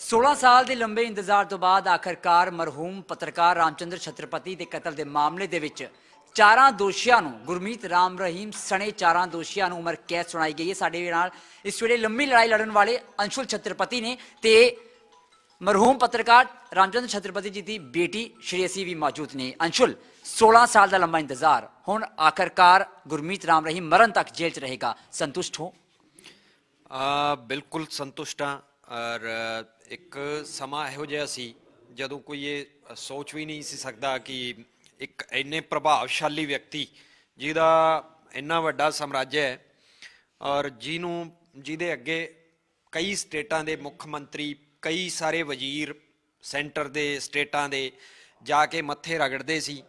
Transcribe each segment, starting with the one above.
16 ਸਾਲ ਦੇ ਲੰਬੇ ਇੰਤਜ਼ਾਰ ਤੋਂ ਬਾਅਦ ਆਖਰਕਾਰ ਮਰਹੂਮ ਪੱਤਰਕਾਰ ਰਾਮਚੰਦਰ ਛਤਰਪਤੀ ਦੇ ਕਤਲ ਦੇ ਮਾਮਲੇ ਦੇ ਵਿੱਚ ਚਾਰਾਂ ਦੋਸ਼ੀਆਂ ਨੂੰ, ਗੁਰਮੀਤ ਰਾਮ ਰਹੀਮ ਸਣੇ ਚਾਰਾਂ ਦੋਸ਼ੀਆਂ ਨੂੰ ਉਮਰ ਕੈਦ ਸੁਣਾਈ ਗਈ ਹੈ। ਸਾਡੇ ਨਾਲ ਇਸ ਵੇਲੇ ਲੰਮੀ ਲੜਾਈ ਲੜਨ ਵਾਲੇ ਅੰਸ਼ੁਲ ਛਤਰਪਤੀ ਨੇ ਤੇ ਮਰਹੂਮ ਪੱਤਰਕਾਰ ਰਾਮਚੰਦਰ ਛਤਰਪਤੀ ਜੀ ਦੀ ਬੇਟੀ ਸ਼੍ਰੀਅਸੀ ਵੀ ਮੌਜੂਦ ਨੇ। ਅੰਸ਼ੁਲ 16 ਸਾਲ ਦਾ ਲੰਬਾ ਇੰਤਜ਼ਾਰ, ਹੁਣ ਆਖਰਕਾਰ ਗੁਰਮੀਤ ਰਾਮ ਰਹੀਮ ਮਰਨ ਤੱਕ ਜੇਲ੍ਹ 'ਚ ਰਹੇਗਾ। ਸੰਤੁਸ਼ਟ ਹੋ? ਆ, ਬਿਲਕੁਲ ਸੰਤੁਸ਼ਟ ਹਾਂ। ਔਰ ਇੱਕ ਸਮਾਂ ਇਹੋ ਜਿਹਾ ਸੀ, ਜਦੋਂ ਕੋਈ ਇਹ ਸੋਚ ਵੀ ਨਹੀਂ ਸੀ ਸਕਦਾ ਕਿ ਇੱਕ ਇੰਨੇ ਪ੍ਰਭਾਵਸ਼ਾਲੀ ਵਿਅਕਤੀ, ਜਿਹਦਾ ਇੰਨਾ ਵੱਡਾ ਸਾਮਰਾਜ ਹੈ, ਔਰ ਜਿਹਨੂੰ, ਜਿਹਦੇ ਅੱਗੇ ਕਈ ਸਟੇਟਾਂ ਦੇ ਮੁੱਖ ਮੰਤਰੀ, ਕਈ ਸਾਰੇ ਵਜ਼ੀਰ, ਸੈਂਟਰ ਦੇ ਸਟੇਟਾਂ ਦੇ ਜਾ ਕੇ ਮੱਥੇ ਰਗੜਦੇ ਸੀ,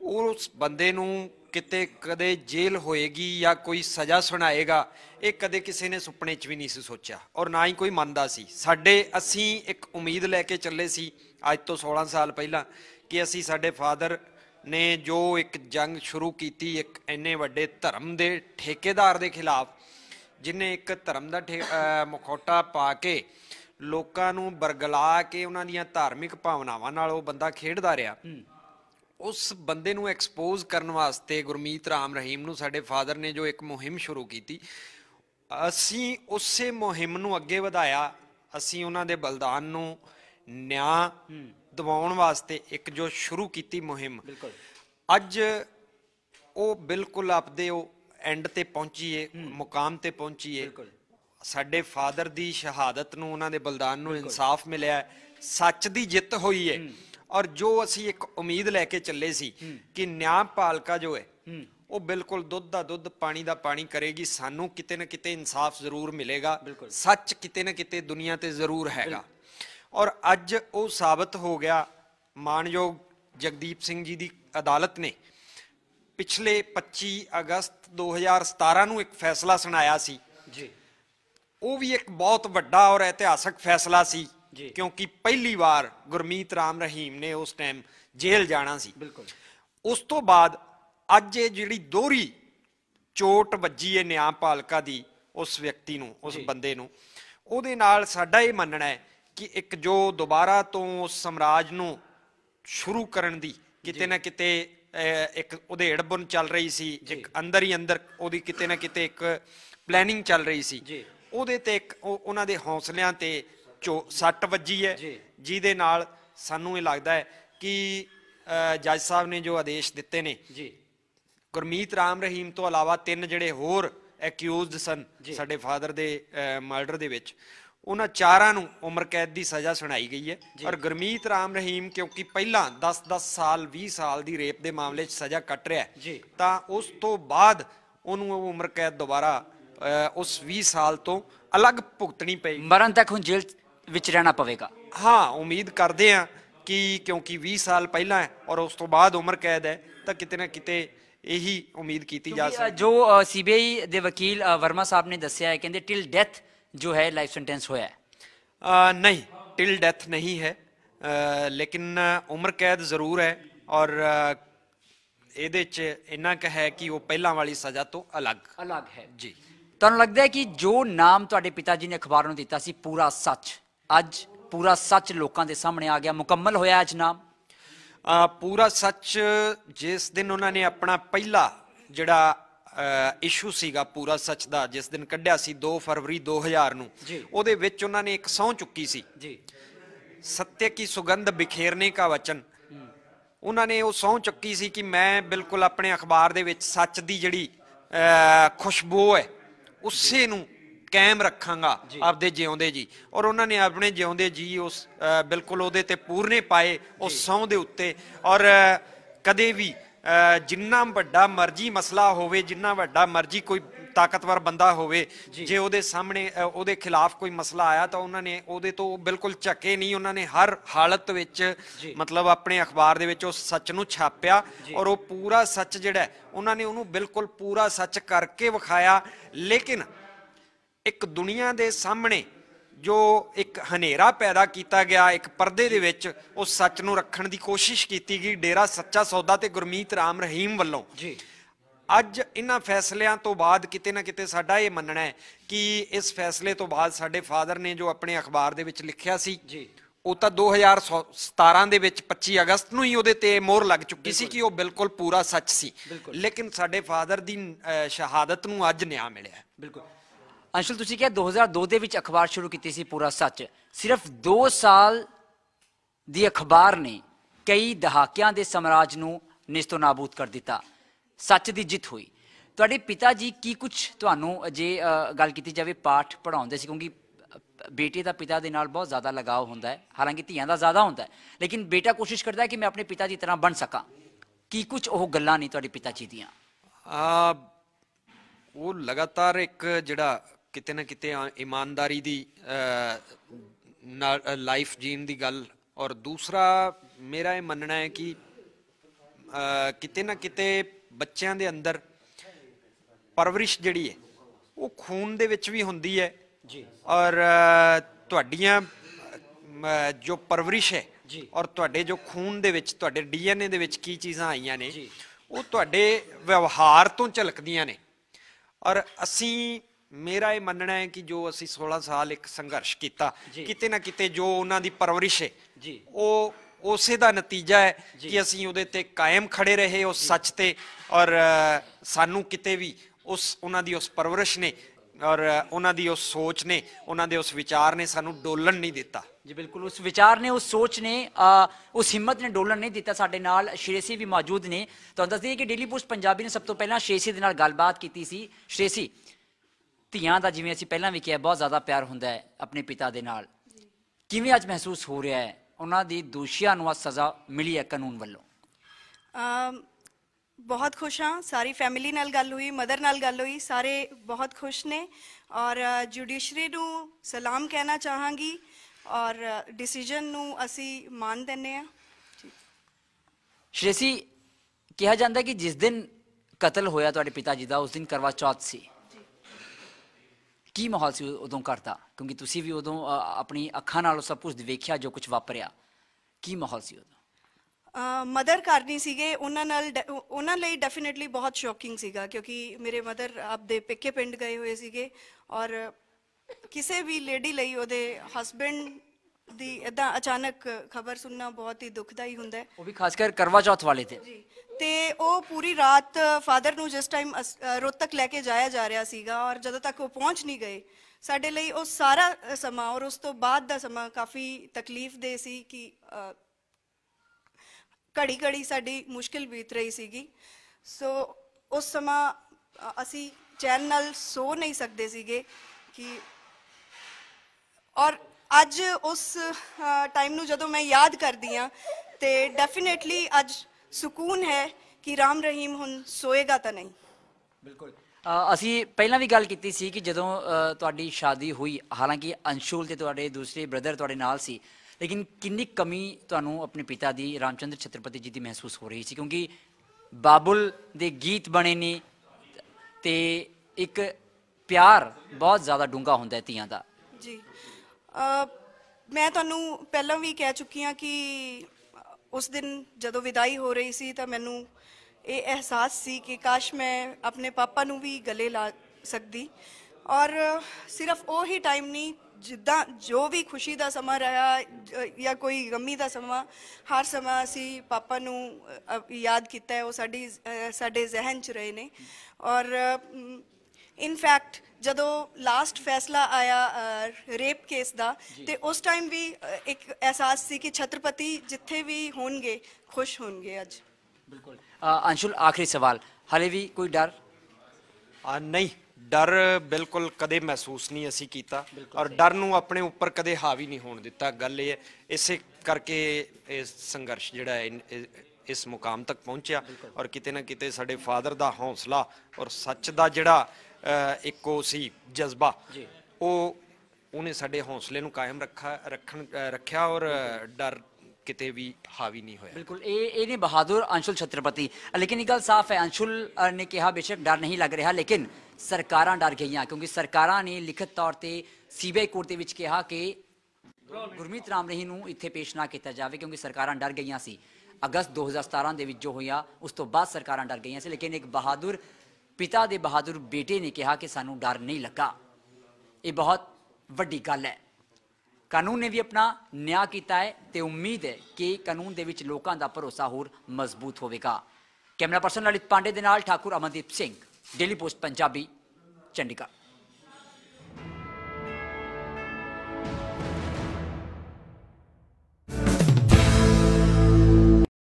ਉਸ ਬੰਦੇ ਨੂੰ ਕਿਤੇ ਕਦੇ ਜੇਲ੍ਹ ਹੋਏਗੀ ਜਾਂ ਕੋਈ ਸਜ਼ਾ ਸੁਣਾਏਗਾ, ਇਹ ਕਦੇ ਕਿਸੇ ਨੇ ਸੁਪਨੇ 'ਚ ਵੀ ਨਹੀਂ ਸੀ ਸੋਚਿਆ ਔਰ ਨਾ ਹੀ ਕੋਈ ਮੰਨਦਾ ਸੀ। ਸਾਡੇ ਅਸੀਂ ਇੱਕ ਉਮੀਦ ਲੈ ਕੇ ਚੱਲੇ ਸੀ ਅੱਜ ਤੋਂ 16 ਸਾਲ ਪਹਿਲਾਂ ਕਿ ਅਸੀਂ ਸਾਡੇ ਫਾਦਰ ਨੇ ਜੋ ਇੱਕ ਜੰਗ ਸ਼ੁਰੂ ਕੀਤੀ ਇੱਕ ਇੰਨੇ ਵੱਡੇ ਧਰਮ ਦੇ ਠੇਕੇਦਾਰ ਦੇ ਖਿਲਾਫ, ਜਿਨੇ ਇੱਕ ਧਰਮ ਦਾ ਠੇ- ਅਹ ਪਾ ਕੇ ਲੋਕਾਂ ਨੂੰ ਬਰਗਲਾ ਕੇ ਉਹਨਾਂ ਦੀਆਂ ਧਾਰਮਿਕ ਭਾਵਨਾਵਾਂ ਨਾਲ ਉਹ ਬੰਦਾ ਖੇਡਦਾ ਰਿਹਾ। ਉਸ ਬੰਦੇ ਨੂੰ ਐਕਸਪੋਜ਼ ਕਰਨ ਵਾਸਤੇ ਗੁਰਮੀਤ ਰਾਮ ਰਹੀਮ ਨੂੰ ਸਾਡੇ ਫਾਦਰ ਨੇ ਜੋ ਇੱਕ ਮੁਹਿੰਮ ਸ਼ੁਰੂ ਕੀਤੀ ਅਸੀਂ ਉਸੇ ਮੁਹਿੰਮ ਨੂੰ ਅੱਗੇ ਵਧਾਇਆ ਅਸੀਂ ਉਹਨਾਂ ਦੇ ਬਲਿਦਾਨ ਨੂੰ ਨਿਆਂ ਦਿਵਾਉਣ ਵਾਸਤੇ ਇੱਕ ਜੋ ਸ਼ੁਰੂ ਕੀਤੀ ਮੁਹਿੰਮ। ਅੱਜ ਉਹ ਬਿਲਕੁਲ ਆਪਦੇ ਉਹ ਐਂਡ ਤੇ ਪਹੁੰਚੀਏ ਮੁਕਾਮ ਤੇ ਪਹੁੰਚੀਏ। ਸਾਡੇ ਫਾਦਰ ਦੀ ਸ਼ਹਾਦਤ ਨੂੰ ਉਹਨਾਂ ਦੇ ਬਲਿਦਾਨ ਨੂੰ ਇਨਸਾਫ ਮਿਲਿਆ ਸੱਚ ਦੀ ਜਿੱਤ ਹੋਈ ਹੈ। ਔਰ ਜੋ ਅਸੀਂ ਇੱਕ ਉਮੀਦ ਲੈ ਕੇ ਚੱਲੇ ਸੀ ਕਿ ਨਿਆਂਪਾਲਕਾ ਜੋ ਹੈ ਉਹ ਬਿਲਕੁਲ ਦੁੱਧ ਦਾ ਦੁੱਧ ਪਾਣੀ ਦਾ ਪਾਣੀ ਕਰੇਗੀ ਸਾਨੂੰ ਕਿਤੇ ਨਾ ਕਿਤੇ ਇਨਸਾਫ ਜ਼ਰੂਰ ਮਿਲੇਗਾ। ਸੱਚ ਕਿਤੇ ਨਾ ਕਿਤੇ ਦੁਨੀਆ ਤੇ ਜ਼ਰੂਰ ਹੈਗਾ। ਔਰ ਅੱਜ ਉਹ ਸਾਬਤ ਹੋ ਗਿਆ ਮਾਨਯੋਗ ਜਗਦੀਪ ਸਿੰਘ ਜੀ ਦੀ ਅਦਾਲਤ ਨੇ। ਪਿਛਲੇ 25 ਅਗਸਤ 2017 ਨੂੰ ਇੱਕ ਫੈਸਲਾ ਸੁਣਾਇਆ ਸੀ। ਜੀ। ਉਹ ਵੀ ਇੱਕ ਬਹੁਤ ਵੱਡਾ ਔਰ ਇਤਿਹਾਸਕ ਫੈਸਲਾ ਸੀ। ਕਿਉਂਕਿ ਪਹਿਲੀ ਵਾਰ ਗੁਰਮੀਤ ਰਾਮ ਰਹੀਮ ਨੇ ਉਸ ਟਾਈਮ ਜੇਲ੍ਹ ਜਾਣਾ ਸੀ। ਬਿਲਕੁਲ। ਉਸ ਤੋਂ ਬਾਅਦ ਅੱਜ ਇਹ ਜਿਹੜੀ ਦੋਹਰੀ ਚੋਟ ਵੱਜੀ ਹੈ ਨਿਆਂਪਾਲਕਾ ਦੀ ਉਸ ਵਿਅਕਤੀ ਨੂੰ ਉਸ ਬੰਦੇ ਨੂੰ ਉਹਦੇ ਨਾਲ ਸਾਡਾ ਇਹ ਮੰਨਣਾ ਹੈ ਕਿ ਇੱਕ ਜੋ ਦੁਬਾਰਾ ਤੋਂ ਸਮਰਾਜ ਨੂੰ ਸ਼ੁਰੂ ਕਰਨ ਦੀ ਕਿਤੇ ਨਾ ਕਿਤੇ ਇੱਕ ਉਧੇੜ ਬੁਣ ਚੱਲ ਰਹੀ ਸੀ ਇੱਕ ਅੰਦਰ ਹੀ ਅੰਦਰ ਉਹਦੀ ਕਿਤੇ ਨਾ ਕਿਤੇ ਇੱਕ ਪਲੈਨਿੰਗ ਚੱਲ ਰਹੀ ਸੀ। ਉਹਦੇ ਤੇ ਇੱਕ ਉਹ- ਉਹਨਾਂ ਦੇ ਹੌਸਲਿਆਂ ਤੇ ਸੱਟ ਵੱਜੀ ਹੈ ਜੀ। ਜਿਹਦੇ ਨਾਲ ਸਾਨੂੰ ਇਹ ਲੱਗਦਾ ਹੈ ਕਿ ਜੱਜ ਸਾਹਿਬ ਨੇ ਜੋ ਆਦੇਸ਼ ਦਿੱਤੇ ਨੇ ਜੀ। ਗੁਰਮੀਤ ਰਾਮ ਰਹੀਮ ਤੋਂ ਇਲਾਵਾ ਤਿੰਨ ਜਿਹੜੇ ਹੋਰ ਐਕਿਊਜ਼ਡ ਸਨ ਸਾਡੇ ਫਾਦਰ ਦੇ ਮਰਡਰ ਦੇ ਵਿੱਚ ਉਹਨਾਂ ਚਾਰਾਂ ਨੂੰ ਉਮਰ ਕੈਦ ਦੀ ਸਜ਼ਾ ਸੁਣਾਈ ਗਈ ਹੈ। ਔਰ ਗੁਰਮੀਤ ਰਾਮ ਰਹੀਮ ਕਿਉਂਕਿ ਪਹਿਲਾਂ 10-10 ਸਾਲ 20 ਸਾਲ ਦੀ ਰੇਪ ਦੇ ਮਾਮਲੇ 'ਚ ਸਜ਼ਾ ਕੱਟ ਰਿਹਾ ਹੈ। ਤਾਂ ਉਸ ਤੋਂ ਬਾਅਦ ਉਹਨੂੰ ਉਹ ਉਮਰ ਕੈਦ ਦੁਬਾਰਾ ਉਸ 20 ਸਾਲ ਤੋਂ ਅਲੱਗ ਭੁਗਤਣੀ ਪਈ ਮਰਨ ਤੱਕ ਹੁਣ ਜੇਲ੍ਹ ਵਿੱਚ ਰਹਿਣਾ ਪਵੇਗਾ। ਹਾਂ ਉਮੀਦ ਕਰਦੇ ਹਾਂ ਕਿ ਕਿਉਂਕਿ 20 ਸਾਲ ਪਹਿਲਾਂ ਹੈ ਔਰ ਉਸ ਤੋਂ ਬਾਅਦ ਉਮਰ ਕੈਦ ਹੈ ਤਾਂ ਕਿਤੇ ਨਾ ਕਿਤੇ ਇਹੀ ਉਮੀਦ ਕੀਤੀ ਜਾ ਸਕਦੀ ਜੋ ਸੀਬੀਆਈ ਦੇ ਵਕੀਲ ਵਰਮਾ ਸਾਹਿਬ ਨੇ ਦੱਸਿਆ ਹੈ ਕਹਿੰਦੇ ਟਿਲ ਡੈਥ ਜੋ ਹੈ ਲਾਈਫ ਸੈਂਟੈਂਸ ਹੋਇਆ ਹੈ। ਨਹੀਂ ਟਿਲ ਡੈਥ ਨਹੀਂ ਹੈ ਲੇਕਿਨ ਉਮਰ ਕੈਦ ਜ਼ਰੂਰ ਹੈ ਔਰ ਇਹਦੇ ਚ ਇੰਨਾ ਕੁ ਹੈ ਕਿ ਉਹ ਪਹਿਲਾਂ ਵਾਲੀ ਸਜ਼ਾ ਤੋਂ ਅਲੱਗ। ਅਲੱਗ ਹੈ। ਜੀ। ਤੁਹਾਨੂੰ ਲੱਗਦਾ ਹੈ ਕਿ ਜੋ ਨਾਮ ਤੁਹਾਡੇ ਪਿਤਾ ਜੀ ਨੇ ਅਖਬਾਰ ਨੂੰ ਦਿੱਤਾ ਸੀ ਪੂਰਾ ਸੱਚ? ਅੱਜ ਪੂਰਾ ਸੱਚ ਲੋਕਾਂ ਦੇ ਸਾਹਮਣੇ ਆ ਗਿਆ ਮੁਕੰਮਲ ਹੋਇਆ ਅੱਜ ਜਨਾਬ ਪੂਰਾ ਸੱਚ ਜਿਸ ਦਿਨ ਉਹਨਾਂ ਨੇ ਆਪਣਾ ਪਹਿਲਾ ਜਿਹੜਾ ਇਸ਼ੂ ਸੀਗਾ ਪੂਰਾ ਸੱਚ ਦਾ ਜਿਸ ਦਿਨ ਕੱਢਿਆ ਸੀ 2 ਫਰਵਰੀ 2000 ਨੂੰ ਉਹਦੇ ਵਿੱਚ ਉਹਨਾਂ ਨੇ ਇੱਕ ਸੌਂ ਚੁੱਕੀ ਸੀ। ਜੀ। ਸੱਤੇ ਕੀ ਸੁਗੰਧ ਬਿਖੇਰਨੇ ਦਾ ਵਚਨ। ਉਹਨਾਂ ਨੇ ਉਹ ਸੌਂ ਚੁੱਕੀ ਸੀ ਕਿ ਮੈਂ ਬਿਲਕੁਲ ਆਪਣੇ ਅਖਬਾਰ ਦੇ ਵਿੱਚ ਸੱਚ ਦੀ ਜਿਹੜੀ ਖੁਸ਼ਬੂ ਹੈ ਉਸੇ ਨੂੰ ਕਾਇਮ ਰੱਖਾਂਗਾ ਆਪਦੇ ਜਿਉਂਦੇ ਜੀ। ਔਰ ਉਹਨਾਂ ਨੇ ਆਪਣੇ ਜਿਉਂਦੇ ਜੀ ਉਸ ਬਿਲਕੁਲ ਉਹਦੇ ਤੇ ਪੂਰਨੇ ਪਾਏ ਉਸ ਸਹੁੰ ਦੇ ਉੱਤੇ। ਔਰ ਕਦੇ ਵੀ ਜਿੰਨਾ ਵੱਡਾ ਮਰਜ਼ੀ ਮਸਲਾ ਹੋਵੇ ਜਿੰਨਾ ਵੱਡਾ ਮਰਜ਼ੀ ਕੋਈ ਤਾਕਤਵਰ ਬੰਦਾ ਹੋਵੇ ਜੇ। ਉਹਦੇ ਸਾਹਮਣੇ ਉਹਦੇ ਖਿਲਾਫ ਕੋਈ ਮਸਲਾ ਆਇਆ ਤਾਂ ਉਹਨਾਂ ਨੇ ਉਹਦੇ ਤੋਂ ਬਿਲਕੁਲ ਝੱਕੇ ਨਹੀਂ ਉਹਨਾਂ ਨੇ ਹਰ ਹਾਲਤ ਵਿੱਚ ਮਤਲਬ ਆਪਣੇ ਅਖਬਾਰ ਦੇ ਵਿੱਚ ਉਸ ਸੱਚ ਨੂੰ ਛਾਪਿਆ ਔਰ ਉਹ ਪੂਰਾ ਸੱਚ ਜਿਹੜਾ ਉਹਨਾਂ ਨੇ ਉਹਨੂੰ ਬਿਲਕੁਲ ਪੂਰਾ ਸੱਚ ਕਰਕੇ ਵਿਖਾਇਆ। ਲੇਕਿਨ ਇੱਕ ਦੁਨੀਆ ਦੇ ਸਾਹਮਣੇ ਜੋ ਇੱਕ ਹਨੇਰਾ ਪੈਦਾ ਕੀਤਾ ਗਿਆ ਇੱਕ ਪਰਦੇ ਦੇ ਵਿੱਚ ਉਸ ਸੱਚ ਨੂੰ ਰੱਖਣ ਦੀ ਕੋਸ਼ਿਸ਼ ਕੀਤੀ ਗਈ ਡੇਰਾ ਸੱਚਾ ਸੌਦਾ ਤੇ ਗੁਰਮੀਤ ਰਾਮ ਰਹੀਮ ਵੱਲੋਂ ਜੀ ਅੱਜ ਇਹਨਾਂ ਫੈਸਲਿਆਂ ਤੋਂ ਬਾਅਦ ਕਿਤੇ ਨਾ ਕਿਤੇ ਸਾਡਾ ਇਹ ਮੰਨਣਾ ਹੈ ਕਿ ਇਸ ਫੈਸਲੇ ਤੋਂ ਬਾਅਦ ਸਾਡੇ ਫਾਦਰ ਨੇ ਜੋ ਆਪਣੇ ਅਖਬਾਰ ਦੇ ਵਿੱਚ ਲਿਖਿਆ ਸੀ ਜੀ। ਉਹ ਤਾਂ 2017 ਦੇ ਵਿੱਚ 25 ਅਗਸਤ ਨੂੰ ਹੀ ਉਹਦੇ ਤੇ ਮੋਹਰ ਲੱਗ ਚੁੱਕੀ ਸੀ ਕਿ ਉਹ ਬਿਲਕੁਲ ਪੂਰਾ ਸੱਚ ਸੀ। ਲੇਕਿਨ ਸਾਡੇ ਫਾਦਰ ਦੀ ਸ਼ਹਾਦਤ ਨੂੰ ਅੱਜ ਨਿਆਂ ਮਿਲਿਆ। ਬਿਲਕੁਲ ਅੰਸ਼ਲ, ਤੁਸੀਂ ਕਿਹਾ 2002 ਦੇ ਵਿੱਚ ਅਖਬਾਰ ਸ਼ੁਰੂ ਕੀਤੀ ਸੀ ਪੂਰਾ ਸੱਚ। ਸਿਰਫ 2 ਸਾਲ ਦੀ ਅਖਬਾਰ ਨੇ ਕਈ ਦਹਾਕਿਆਂ ਦੇ ਸਮਰਾਜ ਨੂੰ ਨਿਸਤੋ ਨਾਬੂਦ ਕਰ ਦਿੱਤਾ। ਸੱਚ ਦੀ ਜਿੱਤ ਹੋਈ। ਤੁਹਾਡੇ ਪਿਤਾ ਜੀ ਕੀ ਕੁਝ ਤੁਹਾਨੂੰ ਜੇ ਗੱਲ ਕੀਤੀ ਜਾਵੇ, ਪਾਠ ਪੜਾਉਂਦੇ ਸੀ? ਕਿਉਂਕਿ ਬੇਟੇ ਦਾ ਪਿਤਾ ਦੇ ਨਾਲ ਬਹੁਤ ਜ਼ਿਆਦਾ ਲਗਾਵ ਹੁੰਦਾ ਹੈ। ਹਾਲਾਂਕਿ ਧੀਆਂ ਦਾ ਜ਼ਿਆਦਾ ਹੁੰਦਾ ਹੈ। ਲੇਕਿਨ ਬੇਟਾ ਕੋਸ਼ਿਸ਼ ਕਰਦਾ ਹੈ ਕਿ ਮੈਂ ਆਪਣੇ ਪਿਤਾ ਦੀ ਤਰ੍ਹਾਂ ਬਣ ਸਕਾਂ। ਕੀ ਕੁਝ ਉਹ ਗੱਲਾਂ ਨਹੀਂ ਤੁਹਾਡੇ ਪਿਤਾ ਜੀ ਦੀਆਂ? ਆ ਉਹ ਲਗਾਤਾਰ ਇੱਕ ਜਿਹੜਾ ਕਿਤੇ ਨਾ ਕਿਤੇ ਇਮਾਨਦਾਰੀ ਦੀ ਲਾਈਫ ਜੀਣ ਦੀ ਗੱਲ ਔਰ ਦੂਸਰਾ ਮੇਰਾ ਇਹ ਮੰਨਣਾ ਹੈ ਕਿ ਕਿਤੇ ਨਾ ਕਿਤੇ ਬੱਚਿਆਂ ਦੇ ਅੰਦਰ ਪਰਵਰਿਸ਼ ਜਿਹੜੀ ਹੈ ਉਹ ਖੂਨ ਦੇ ਵਿੱਚ ਵੀ ਹੁੰਦੀ ਹੈ ਜੀ। ਔਰ ਤੁਹਾਡੀਆਂ ਜੋ ਪਰਵਰਿਸ਼ ਹੈ ਜੀ। ਔਰ ਤੁਹਾਡੇ ਜੋ ਖੂਨ ਦੇ ਵਿੱਚ ਤੁਹਾਡੇ ਡੀਐਨਏ ਦੇ ਵਿੱਚ ਕੀ ਚੀਜ਼ਾਂ ਆਈਆਂ ਨੇ। ਉਹ ਤੁਹਾਡੇ ਵਿਵਹਾਰ ਤੋਂ ਝਲਕਦੀਆਂ ਨੇ ਔਰ ਅਸੀਂ ਮੇਰਾ ਇਹ ਮੰਨਣਾ ਹੈ ਕਿ ਜੋ ਅਸੀਂ 16 ਸਾਲ ਇੱਕ ਸੰਘਰਸ਼ ਕੀਤਾ। ਕਿਤੇ ਨਾ ਕਿਤੇ ਜੋ ਉਹਨਾਂ ਦੀ ਪਰਵਰਿਸ਼ ਹੈ ਜੀ। ਉਹ ਉਸੇ ਦਾ ਨਤੀਜਾ ਹੈ ਕਿ ਅਸੀਂ ਉਹਦੇ ਤੇ ਕਾਇਮ ਖੜੇ ਰਹੇ ਉਸ ਸੱਚ ਤੇ ਔਰ ਸਾਨੂੰ ਕਿਤੇ ਵੀ ਉਸ ਉਹਨਾਂ ਦੀ ਉਸ ਪਰਵਰਿਸ਼ ਨੇ ਔਰ ਉਹਨਾਂ ਦੀ ਉਸ ਸੋਚ ਨੇ ਉਹਨਾਂ ਦੇ ਉਸ ਵਿਚਾਰ ਨੇ ਸਾਨੂੰ ਡੋਲਣ ਨਹੀਂ ਦਿੱਤਾ। ਜੀ ਬਿਲਕੁਲ। ਉਸ ਵਿਚਾਰ ਨੇ ਉਸ ਸੋਚ ਨੇ ਉਸ ਹਿੰਮਤ ਨੇ ਡੋਲਣ ਨਹੀਂ ਦਿੱਤਾ ਸਾਡੇ ਨਾਲ। ਸ਼੍ਰੇਸੀ ਵੀ ਮੌਜੂਦ ਨੇ। ਤੁਹਾਨੂੰ ਦੱਸ ਦਈਏ ਕਿ ਡੇਲੀ ਪੋਸਟ ਪੰਜਾਬੀ ਨੇ ਸਭ ਤੋਂ ਪਹਿਲਾਂ ਸ਼੍ਰੇਸੀ ਦੇ ਨਾਲ ਗੱਲਬਾਤ ਕੀਤੀ ਸੀ। ਸ਼੍ਰੇਸੀ ਧੀਆਂ ਦਾ ਜਿਵੇਂ ਅਸੀਂ ਪਹਿਲਾਂ ਵੀ ਕਿਹਾ ਬਹੁਤ ਜ਼ਿਆਦਾ ਪਿਆਰ ਹੁੰਦਾ ਹੈ ਆਪਣੇ ਪਿਤਾ ਦੇ ਨਾਲ। ਕਿਵੇਂ ਅੱਜ ਮਹਿਸੂਸ ਹੋ ਰਿਹਾ ਹੈ? ਉਹਨਾਂ ਦੀ ਦੋਸ਼ੀਆਂ ਨੂੰ ਅੱਜ ਸਜ਼ਾ ਮਿਲੀ ਹੈ ਕਾਨੂੰਨ ਵੱਲੋਂ। ਬਹੁਤ ਖੁਸ਼ ਹਾਂ। ਸਾਰੀ ਫੈਮਿਲੀ ਨਾਲ ਗੱਲ ਹੋਈ ਮਦਰ ਨਾਲ ਗੱਲ ਹੋਈ। ਸਾਰੇ ਬਹੁਤ ਖੁਸ਼ ਨੇ ਔਰ ਜੁਡੀਸ਼ਰੀ ਨੂੰ ਸਲਾਮ ਕਹਿਣਾ ਚਾਹਾਂਗੀ ਔਰ ਡਿਸੀਜਨ ਨੂੰ ਅਸੀਂ ਮਾਨ ਦਿੰਦੇ ਹਾਂ। ਸ਼੍ਰੇਸੀ ਕਿਹਾ ਜਾਂਦਾ ਕਿ ਜਿਸ ਦਿਨ ਕਤਲ ਹੋਇਆ ਤੁਹਾਡੇ ਪਿਤਾ ਜੀ ਦਾ ਉਸ ਦਿਨ ਕਰਵਾ ਚੌਥ ਸੀ। ਕੀ ਮਾਹੌਲ ਸੀ ਉ- ਉਦੋਂ ਕਰਦਾ ਕਿਉਂਕਿ ਤੁਸੀਂ ਵੀ ਉਦੋਂ ਆਪਣੀ ਅੱਖਾਂ ਨਾਲ ਸਭ ਕੁਝ ਵੇਖਿਆ ਜੋ ਕੁਝ ਵਾਪਰਿਆ। ਕੀ ਮਾਹੌਲ ਸੀ ਉਦੋਂ? ਮਦਰ ਕਰਨੀ ਸੀਗੇ। ਉਹਨਾਂ ਨਾਲ ਡੈ- ਉਹਨਾਂ ਲਈ ਡੈਫੀਨਿਟਲੀ ਬਹੁਤ ਸ਼ੌਕਿੰਗ ਸੀਗਾ, ਕਿਉਂਕਿ ਮੇਰੇ ਮਦਰ ਆਪਦੇ ਪੇਕੇ ਪਿੰਡ ਗਏ ਹੋਏ ਸੀਗੇ ਔਰ ਕਿਸੇ ਵੀ ਲੇਡੀ ਲਈ ਉਹਦੇ ਹਸਬੰਡ ਦੀ ਇਦਾਂ ਅਚਾਨਕ ਖਬਰ ਸੁਣਨਾ ਬਹੁਤ ਹੀ ਦੁਖਦਾਈ ਹੁੰਦਾ ਹੈ। ਉਹ ਵੀ ਖਾਸ ਕਰ ਕਰਵਾ ਚੌਥ ਵਾਲੇ ਜੀ ਤੇ ਉਹ ਪੂਰੀ ਰਾਤ ਫਾਦਰ ਨੂੰ ਜਿਸ ਟਾਈਮ ਰੋਤਕ ਲੈ ਕੇ ਜਾਇਆ ਜਾ ਰਿਹਾ ਸੀਗਾ ਔਰ ਜਦੋਂ ਤੱਕ ਉਹ ਪਹੁੰਚ ਨਹੀਂ ਗਏ ਸਾਡੇ ਲਈ ਉਹ ਸਾਰਾ ਸਮਾਂ ਔਰ ਉਸ ਤੋਂ ਬਾਅਦ ਦਾ ਸਮਾਂ ਕਾਫੀ ਤਕਲੀਫ ਦੇ ਸੀ ਕਿ ਘੜੀ ਘੜੀ ਸਾਡੀ ਮੁਸ਼ਕਿਲ ਬੀਤ ਰਹੀ ਸੀਗੀ। ਸੋ ਉਸ ਸਮਾਂ ਅਸੀਂ ਚੈਨ ਨਾਲ ਸੋ ਨਹੀਂ ਸਕਦੇ ਸੀਗੇ ਕਿ ਔਰ ਅੱਜ ਉਸ ਟਾਈਮ ਨੂੰ ਜਦੋਂ ਮੈਂ ਯਾਦ ਕਰਦੀ ਆ ਤੇ ਡੈਫੀਨਿਟਲੀ ਅੱਜ ਸਕੂਨ ਹੈ ਕਿ ਰਾਮ ਰਹੀਮ ਹੁਣ ਸੋਏਗਾ ਤਾਂ ਨਹੀਂ। ਬਿਲਕੁਲ। ਅਸੀਂ ਪਹਿਲਾਂ ਵੀ ਗੱਲ ਕੀਤੀ ਸੀ ਕਿ ਜਦੋਂ ਤੁਹਾਡੀ ਸ਼ਾਦੀ ਹੋਈ ਹਾਲਾਂਕਿ ਅੰਸ਼ੁਲ ਤੇ ਤੁਹਾਡੇ ਦੂਸਰੇ ਬ੍ਰਦਰ ਤੁਹਾਡੇ ਨਾਲ ਸੀ ਲੇਕਿਨ ਕਿੰਨੀ ਕਮੀ ਤੁਹਾਨੂੰ ਆਪਣੇ ਪਿਤਾ ਦੀ ਰਾਮਚੰਦਰ ਛਤਰਪਤੀ ਜੀ ਦੀ ਮਹਿਸੂਸ ਹੋ ਰਹੀ ਸੀ? ਕਿਉਂਕਿ ਬਾਬੁਲ ਦੇ ਗੀਤ ਬਣੇ ਨੇ ਤੇ ਇੱਕ ਪਿਆਰ ਬਹੁਤ ਜ਼ਿਆਦਾ ਡੂੰਘਾ ਹੁੰਦਾ ਹੈ ਧੀਆਂ ਦਾ। ਜੀ। ਮੈਂ ਤੁਹਾਨੂੰ ਪਹਿਲਾਂ ਵੀ ਕਹਿ ਚੁੱਕੀ ਹਾਂ ਕਿ ਉਸ ਦਿਨ ਜਦੋਂ ਵਿਦਾਈ ਹੋ ਰਹੀ ਸੀ ਤਾਂ ਮੈਨੂੰ ਇਹ ਅਹਿਸਾਸ ਸੀ ਕਿ ਕਾਸ਼ ਮੈਂ ਆਪਣੇ ਪਾਪਾ ਨੂੰ ਵੀ ਗਲੇ ਲਾ ਸਕਦੀ। ਔਰ ਸਿਰਫ ਉਹ ਹੀ ਟਾਈਮ ਨਹੀਂ, ਜਿੱਦਾਂ ਜੋ ਵੀ ਖੁਸ਼ੀ ਦਾ ਸਮਾਂ ਰਿਹਾ ਜਾਂ ਕੋਈ ਗਮੀ ਦਾ ਸਮਾਂ, ਹਰ ਸਮਾਂ ਅਸੀਂ ਪਾਪਾ ਨੂੰ ਯਾਦ ਕੀਤਾ ਹੈ, ਉਹ ਸਾਡੀ ਸਾਡੇ ਜ਼ਿਹਨ 'ਚ ਰਹੇ ਨੇ। ਔਰ ਅਮ, ਇਨ ਫੈਕਟ ਜਦੋਂ ਲਾਸਟ ਫੈਸਲਾ ਆਇਆ ਰੇਪ ਕੇਸ ਦਾ ਤੇ ਉਸ ਟਾਈਮ ਵੀ ਇੱਕ ਅਹਿਸਾਸ ਸੀ ਕਿ ਛਤਰਪਤੀ ਜਿੱਥੇ ਵੀ ਹੋਣਗੇ ਖੁਸ਼ ਹੋਣਗੇ ਅੱਜ। ਬਿਲਕੁਲ। ਅੰਸ਼ੁਲ ਆਖਰੀ ਸਵਾਲ। ਹਲੇ ਵੀ ਕੋਈ ਡਰ? ਨਹੀਂ। ਡਰ ਬਿਲਕੁਲ ਕਦੇ ਮਹਿਸੂਸ ਨਹੀਂ ਅਸੀਂ ਕੀਤਾ। ਔਰ ਡਰ ਨੂੰ ਆਪਣੇ ਉੱਪਰ ਕਦੇ ਹਾਵੀ ਨਹੀਂ ਹੋਣ ਦਿੱਤਾ। ਗੱਲ ਇਹ ਹੈ ਇਸੇ ਕਰਕੇ ਇਹ ਸੰਘਰਸ਼ ਜਿਹੜਾ ਇਸ ਮੁਕਾਮ ਤੱਕ ਪਹੁੰਚਿਆ। ਔਰ ਕਿਤੇ ਨਾ ਕਿਤੇ ਸਾਡੇ ਫਾਦਰ ਦਾ ਹੌਸਲਾ ਔਰ ਸੱਚ ਦਾ ਜਿਹੜਾ ਇੱਕ ਉਹ ਸੀ ਜਜ਼ਬਾ। ਉਹ ਉਹਨੇ ਸਾਡੇ ਹੌਸਲੇ ਨੂੰ ਕਾਇਮ ਰੱਖਾ ਰੱਖਣ ਰੱਖਿਆ ਔਰ ਡਰ ਕਿਤੇ ਵੀ ਹਾਵੀ ਨਹੀਂ ਹੋਇਆ। ਬਿਲਕੁਲ ਇਹ ਇਹ ਨੇ ਬਹਾਦਰ ਅੰਸ਼ੁਲ ਛਤਰਪਤੀ। ਲੇਕਿਨ ਇਹ ਗੱਲ ਸਾਫ਼ ਹੈ ਅੰਸ਼ੁਲ ਨੇ ਕਿਹਾ ਬੇਸ਼ੱਕ ਡਰ ਨਹੀਂ ਲੱਗ ਰਿਹਾ ਲੇਕਿਨ ਸਰਕਾਰਾਂ ਡਰ ਗਈਆਂ ਕਿਉਂਕਿ ਸਰਕਾਰਾਂ ਨੇ ਲਿਖਤ ਤੌਰ ਤੇ ਸੀਬੀਆਈ ਕੋਰਟ ਦੇ ਵਿੱਚ ਕਿਹਾ ਕਿ ਗੁਰਮੀਤ ਰਾਮ ਰਹੀਮ ਨੂੰ ਇੱਥੇ ਪੇਸ਼ ਨਾ ਕੀਤਾ ਜਾਵੇ ਕਿਉਂਕਿ ਸਰਕਾਰਾਂ ਡਰ ਗਈਆਂ ਸੀ। ਅਗਸਤ 2017 ਦੇ ਵਿੱਚ ਜੋ ਹੋਇਆ ਉਸ ਤੋਂ ਬਾਅਦ ਸਰਕਾਰਾਂ ਡਰ ਗਈਆਂ ਸੀ ਲੇਕਿਨ ਇੱਕ ਬਹਾਦਰ ਪਿਤਾ ਦੇ ਬਹਾਦਰ ਬੇਟੇ ਨੇ ਕਿਹਾ ਕਿ ਸਾਨੂੰ ਡਰ ਨਹੀਂ ਲੱਗਾ। ਇਹ ਬਹੁਤ ਵੱਡੀ ਗੱਲ ਹੈ। ਕਾਨੂੰਨ ਨੇ ਵੀ ਆਪਣਾ ਨਿਆਂ ਕੀਤਾ ਹੈ ਤੇ ਉਮੀਦ ਹੈ ਕਿ ਕਾਨੂੰਨ ਦੇ ਵਿੱਚ ਲੋਕਾਂ ਦਾ ਭਰੋਸਾ ਹੋਰ ਮਜ਼ਬੂਤ ਹੋਵੇਗਾ। ਕੈਮਰਾ ਪਰਸਨ ਲਲਿਤ ਪਾਂਡੇ ਦੇ ਨਾਲ ਠਾਕੁਰ ਅਮਨਦੀਪ ਸਿੰਘ, ਡੇਲੀ ਪੋਸਟ, ਪੰਜਾਬੀ, ਚੰਡੀਗੜ੍ਹ।